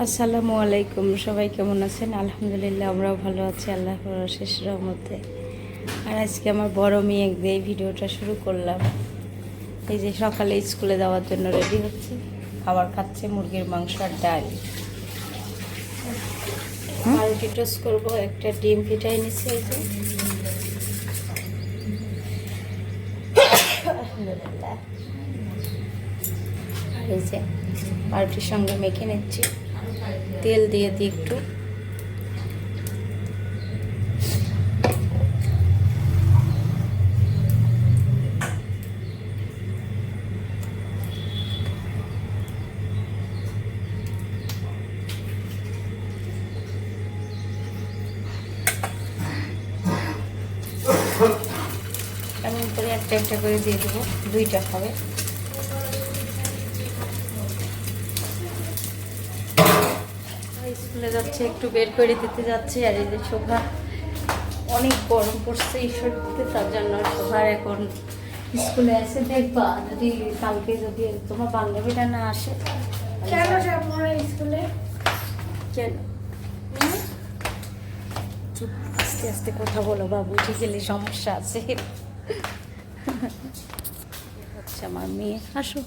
আসসালামু আলাইকুম সবাই কেমন আছেন? আলহামদুলিল্লাহ আমরাও ভালো আছি আল্লাহ শেষ রহমতে। আর আজকে আমার বড় মেয়ে দিয়ে ভিডিওটা শুরু করলাম। এই যে সকালে স্কুলে যাওয়ার জন্য রেডি হচ্ছে। খাবার খাচ্ছে মুরগির মাংস আর ডাল। রুটি টোস্ট করব একটা ডিম ফিটাই নিচ্ছে এই যে। আলহামদুলিল্লাহ। আর এই যে পাউরুটির সঙ্গে মেখে নিচ্ছি। তেল দিয়ে দিই একটু। এমন করে একটা একটা করে দিয়ে দেবো দুইটা খাবে। স্কুলে যাচ্ছে একটু বের করে দিতে যাচ্ছে আর এই যে শোভা অনেক গরম পড়ছে এই সত্যি তার জন্য শোভার এখন স্কুলে এসে দেখবা যদি কালকে যদি তোমার বান্ধবীটা না আসে কেন স্কুলে? কেন? চুপ আস্তে আস্তে কথা বলো বাবু উঠে গেলে সমস্যা আছে। হচ্ছে আমার মেয়ে আসো।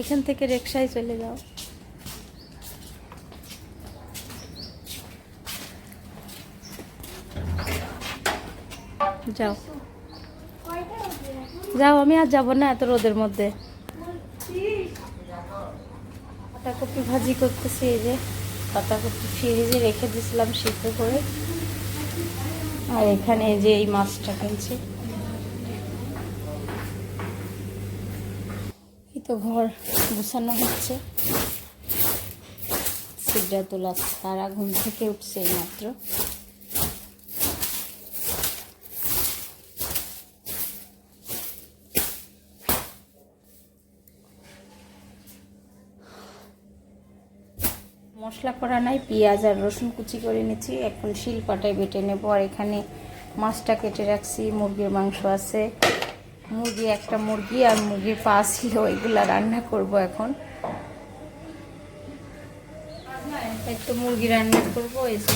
এখান থেকে রিক্সায় চলে যাও। যাও। যাও, আমি আর যাব না এত রোদের মধ্যে। পাতাকপি ভাজি করতেছি এই যে পাতাকপি ফ্রিজে রেখে দিয়েছিলাম সিদ্ধ করে। আর এখানে যে এই মাছটা কিনছি এই তো ঘর গুছানো হচ্ছে। সিদ্ধাতুল সারা ঘুম থেকে উঠছে এই মাত্র মশলা করা নাই, পেঁয়াজ আর রসুন কুচি করে নিচ্ছি। এখন শিল পাটায় বেটে নেব। আর এখানে মাছটা কেটে রাখছি। মুরগির মাংস আছে। মুরগি একটা মুরগি আর মুরগির পা ছিল এগুলা রান্না করব এখন। একটু মুরগি রান্না করব। এই যে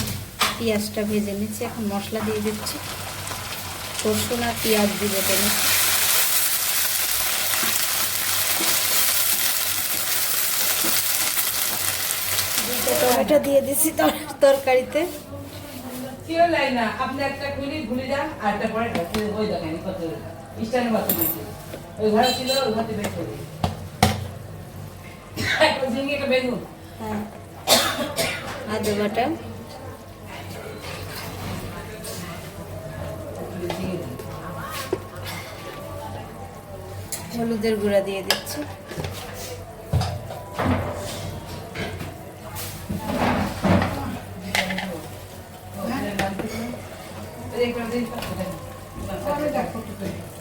পেঁয়াজটা ভেজে নিচ্ছি। এখন মশলা দিয়ে দিচ্ছি। রসুন আর পেঁয়াজ দিয়ে বেটে নিচ্ছি। দুইটা দিয়ে তর- তরকারিতে। আপনি একটা খুলি ভুলে যান আর একটা পরে ওই দেখেন কত স্ট্যান্ড বাতি দিয়েছে। ওই ঘরে ছিল ওই ঘরটি বের করে একটা ঝিঙ্গে একটা বেগুন হ্যাঁ। আদা বাটা। হলুদের গুঁড়া দিয়ে দিচ্ছি।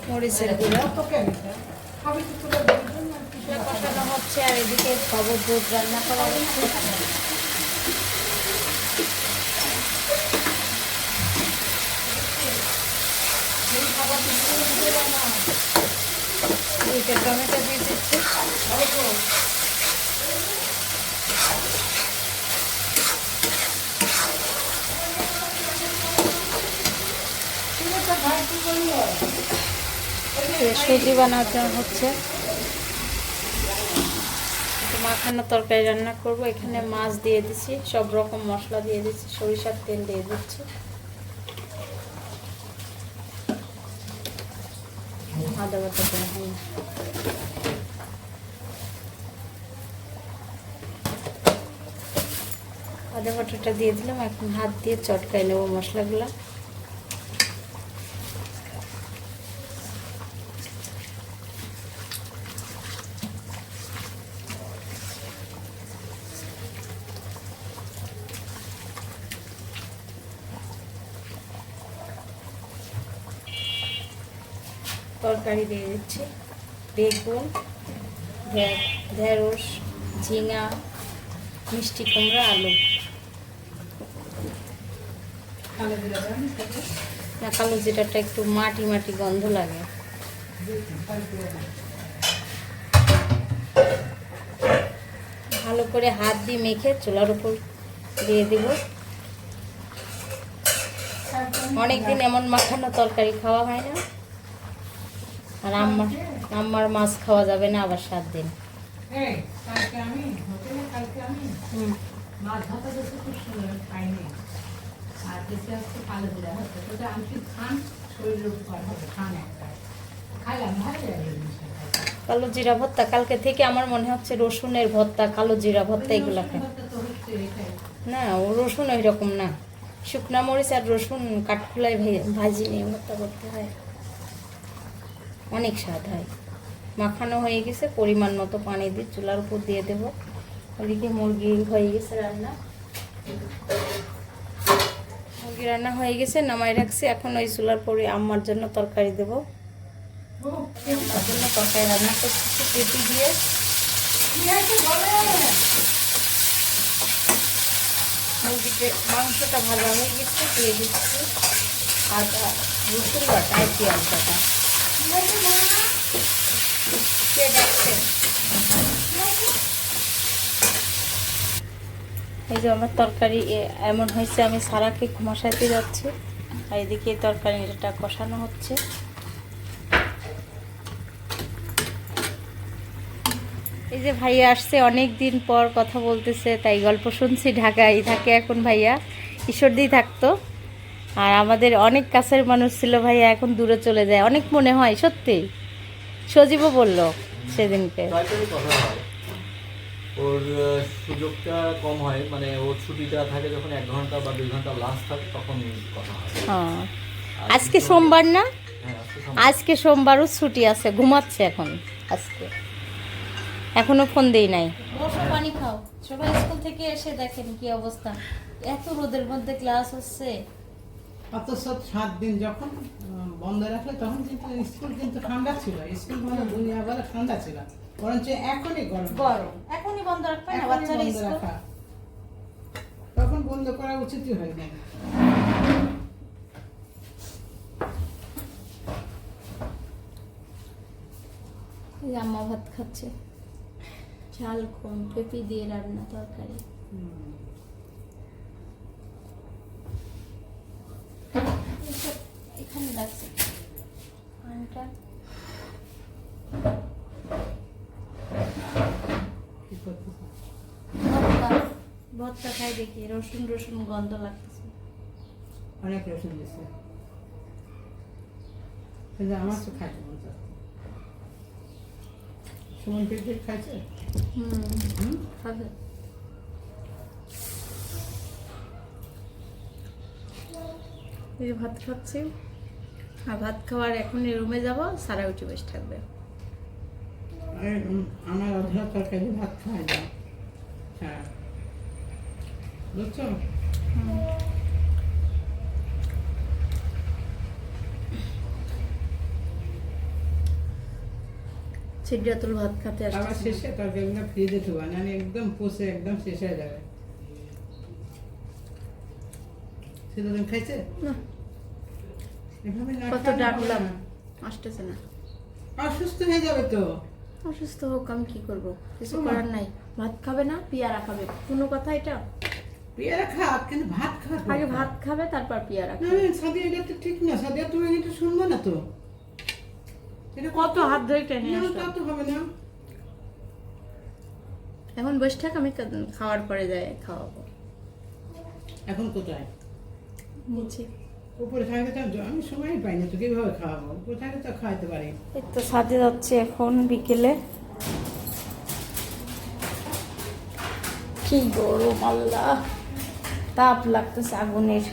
মরিচের গুঁড়া কষানো হচ্ছে আর এদিকে খবর দুধ রান্না করা হচ্ছে। টমেটো দিয়ে দিচ্ছি সুজি বানাতে হচ্ছে। মাখানো তরকারি রান্না করব। এখানে মাছ দিয়ে দিচ্ছি সব রকম মশলা দিয়ে দিচ্ছি সরিষার তেল দিয়ে দিচ্ছি। আদা বাটা আদা বাটাটা দিয়ে দিলাম, এখন হাত দিয়ে চটকাই নেব মশলাগুলো। তরকারি দিয়ে দিচ্ছি বেগুন ঢেঁড়স, ঝিঙা, মিষ্টি কুমড়া, আলু। না, কালো জিরাটা একটু মাটি মাটি গন্ধ লাগে। ভালো করে হাত দিয়ে মেখে চুলার উপর দিয়ে দিব। অনেকদিন এমন মাখানো তরকারি খাওয়া হয় না। আর আম্মার আম্মার মাছ খাওয়া যাবে না আবার সাত দিন। কালো জিরা ভর্তা কালকে থেকে আমার মনে হচ্ছে রসুনের ভর্তা কালো জিরা ভর্তা এগুলো না ও রসুন ওই রকম না। শুকনা মরিচ আর রসুন কাঠখোলায় ভাজি নিয়ে ভর্তা করতে হয়। অনেক স্বাদ হয়। মাখানো হয়ে গেছে, পরিমাণ মতো পানি দিয়ে চুলার উপর দিয়ে দেবো। ওদিকে মুরগি হয়ে গেছে রান্না। মুরগি রান্না হয়ে গেছে নামাই রাখছি। এখন ওই চুলার পরে আম্মার জন্য তরকারি দেবো। আম্মার জন্য তরকারি রান্না করতেছি, পেঁপি দিয়ে। মুরগিতে মাংসটা ভালো হয়ে গেছে, দিয়ে দিচ্ছি আদা, রসুন বাটা পেঁয়াজ বাটা? এই যে আমার তরকারি এমন হয়েছে, আমি সারাকে ঘুমাসাইতে যাচ্ছি। আর এদিকে তরকারিটা কষানো হচ্ছে। এই যে ভাইয়া আসছে, অনেক দিন পর কথা বলতেছে, তাই গল্প শুনছি ঢাকায়। থাকে এখন ভাইয়া ঈশ্বরদিই থাকতো। আর আমাদের অনেক কাছের মানুষ ছিল ভাইয়া এখন দূরে চলে যায়। অনেক মনে হয় সত্যি। সজীবও বলল সেদিনকে। হয়। ওর সুযোগটা কম হয় মানে ওর ছুটিটা থাকে যখন এক ঘণ্টা বা দুই ঘণ্টা লাস্ট থাকে তখন কথা হয়। হ্যাঁ আজকে সোমবার না? হ্যাঁ আজকে আজকে সোমবারও ছুটি আছে ঘুমাচ্ছে এখন আজকে। এখনও ফোন দেই নাই। বসো পানি খাও। সবাই স্কুল থেকে এসে দেখেন কি অবস্থা। এত রোদের মধ্যে ক্লাস হচ্ছে। অথচ সাত দিন যখন বন্ধ রাখলে তখন কিন্তু স্কুল কিন্তু ঠান্ডা ছিল। স্কুল মানে দুনিয়া বলে ঠান্ডা ছিল। বরঞ্চ এখনই গরম। গরম। এখনই বন্ধ রাখবে না বাচ্চারা বন্ধ রাখা। তখন বন্ধ করা উচিতই হয় না আম্মা ভাত খাচ্ছে। ঝাল কম পেঁপি দিয়ে রান্না তরকারি। পানটা। হয়? ভর্তা খাই দেখি রসুন রসুন গন্ধ লাগতেছে। অনেক রসুন কিন্তু আমার তো খাইতে মন চাচ্ছে। সুমন পেট খাইছে? হুম হুম? খাবে। এই ভাত খাচ্ছি। আর ভাত খাওয়ার এখন রুমে যাব সারা উঠে বসে থাকবে। আমার অধরা তরকারি ভাত খাওয়াই না হ্যাঁ বুঝছ? সিদ্ধাতুল ভাত খেতে আবার আসছে শেষে তরকারিগুলো ফ্রিজে ঢুকা নাহলে একদম পচে একদম শেষ হয়ে যাবে। খাইছে? না। কত ডাকলাম। আসতেছে না। অসুস্থ হয়ে যাবে তো। অসুস্থ হোক আমি কি করব? কিছু করার নাই। ভাত খাবে না পিয়ারা খাবে। কোনো কথা এটা? পেয়ারা খা কিন্তু ভাত খা আগে ভাত খাবে তারপর পিয়ারা না সাদিয়া এটা তো ঠিক না। সাদিয়া তুমি এটা শুনব না তো? এটা কত হাত ধরে টেনে না তো হবে না। এখন বসে থাক আমি খাওয়ার পরে যাই খাওয়াবো। এখন কোথায়? নিচে। উপরে থাকলে তো, আমি সময় পাই না তো কীভাবে খাওয়াবো? উপরে থাকে তো খাওয়াতে পারি। এই তো সাজে যাচ্ছে এখন বিকেলে। কি গরম আল্লাহ, তাপ লাগতেছে আগুনের।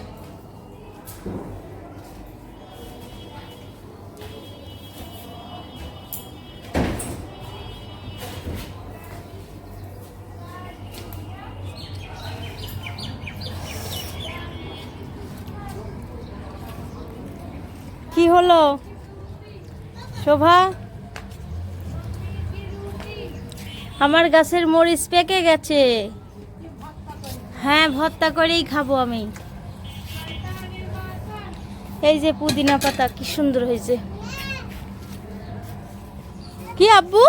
হলো? শোভা? আমার গাছের মরিচ পেকে গেছে। হ্যাঁ ভর্তা করেই খাব আমি। এই যে পুদিনা পাতা, কি সুন্দর হয়েছে। কি আব্বু?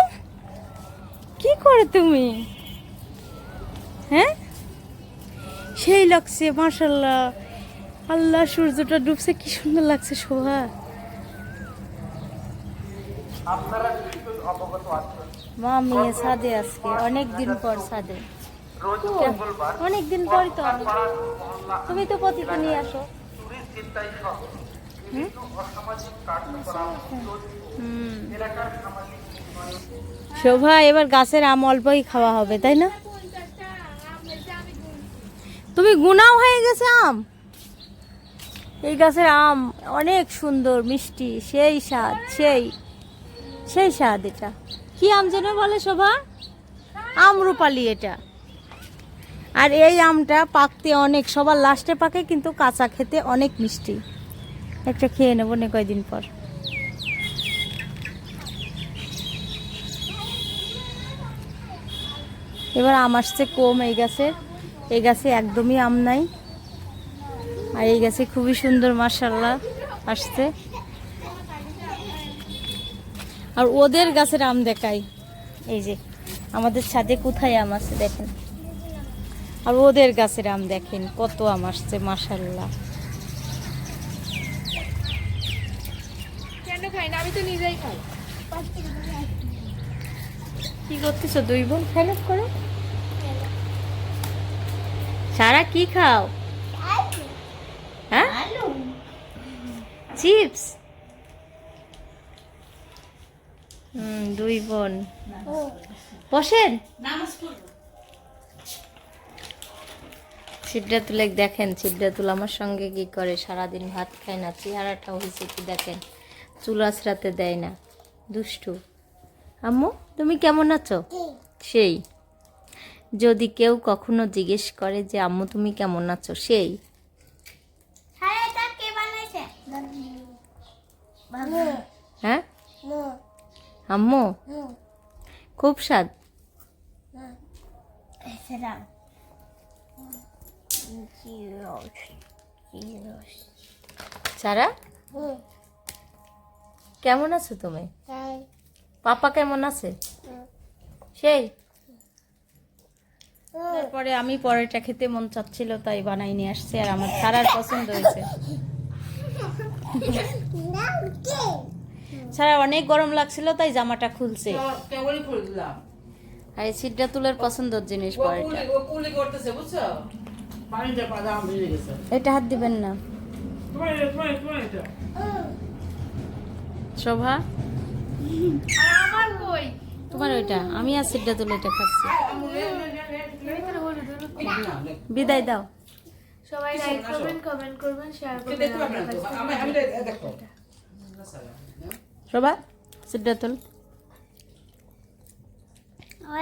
কি করে তুমি? হ্যাঁ? সেই লাগছে মাশাল্লাহ আল্লাহ, সূর্যটা ডুবছে, কি সুন্দর লাগছে, শোভা। মা মেয়ে সাদে আজকে অনেক দিন পর সাদে অনেক দিন পরই তো তুমি তো প্রতিদিন নিয়ে আসো। শোভা এবার গাছের আম অল্পই খাওয়া হবে তাই না? তুমি গুনাও হয়ে গেছে আম? এই গাছের আম অনেক সুন্দর মিষ্টি সেই স্বাদ সেই। সেই স্বাদ এটা। কি আম যেন বলে শোভা? আমরুপালি এটা। আর এই আমটা পাকতে অনেক, সবার লাস্টে পাকে কিন্তু কাঁচা খেতে অনেক মিষ্টি। একটা খেয়ে নেব নে কয়দিন পর। এবার আম আসছে কম, এই গাছের এই গাছে একদমই আম নাই। আর এই গাছে খুবই সুন্দর মার্শাল্লাহ আসছে। আর ওদের গাছের আম দেখাই। এই যে আমাদের ছাদে কোথায় আম আছে দেখেন। আর ওদের গাছের আম দেখেন কত আম আসছে মার্শাল্লাহ কেন খাই না? আমি তো নিজেই খাই। কি করতেছো দুই বোন? খেলাপ করো। সারা কি খাও? হ্যাঁ? চিপস? হুম দুই বোন। বসেন। সিদ্ধাতুল দেখেন সিদ্ধাতুল আমার সঙ্গে কি করে? সারাদিন ভাত খায় না চেহারাটা হয়েছে কি দেখেন? চুল আছড়াতে দেয় না। দুষ্টু। আম্মু তুমি কেমন আছো? সেই। যদি কেউ কখনো জিজ্ঞেস করে যে আম্মু তুমি কেমন আছো? সেই। হ্যাঁ? আম্মু? খুব স্বাদ। সারা কেমন আছো তুমি? পাপা কেমন আছে? সেই? তারপরে আমি পরেটা খেতে মন চাচ্ছিল তাই বানাই নিয়ে আসছে আর আমার সারার পছন্দ হয়েছে। সারা অনেক গরম লাগছিল তাই জামাটা খুলছে আর এই সিডটা তুলের পছন্দের জিনিস ও পরেটা কুলি ও কুলি করতেছে বুঝছ পানিটা পাদা আম ভিজে গেছে এটা হাত দিবেন না তোমার এটা তোমার তোমার এটা শোভা আর আমার কই তোমার ওইটা আমি আর সিডটা তুলে এটা খাচ্ছি বিদায় দাও সবাই লাইক করবেন কমেন্ট করবেন শেয়ার করবেন শোভা সিডটা তুল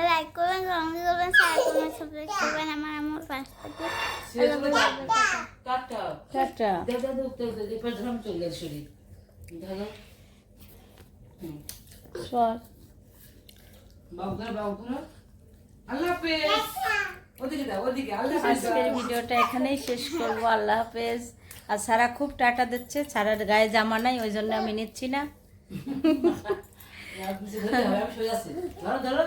লাইক করবেন কমেন্ট করবেন শেয়ার করবেন সাবস্ক্রাইব করবেন আমার আমার পাশে টাটা টাটা দাদা দাদা দাদা এবার চলে গেছে শরীর সর বাবুরা বাবুরা আল্লাহ হাফেজ ওদিকে দাও ওদিকে আল্লাহ আজকের ভিডিওটা এখানেই শেষ করব আল্লাহ হাফেজ আর সারা খুব টাটা দিচ্ছে সারার গায়ে জামা নাই ওই জন্য আমি নিচ্ছি না ধরো ধরো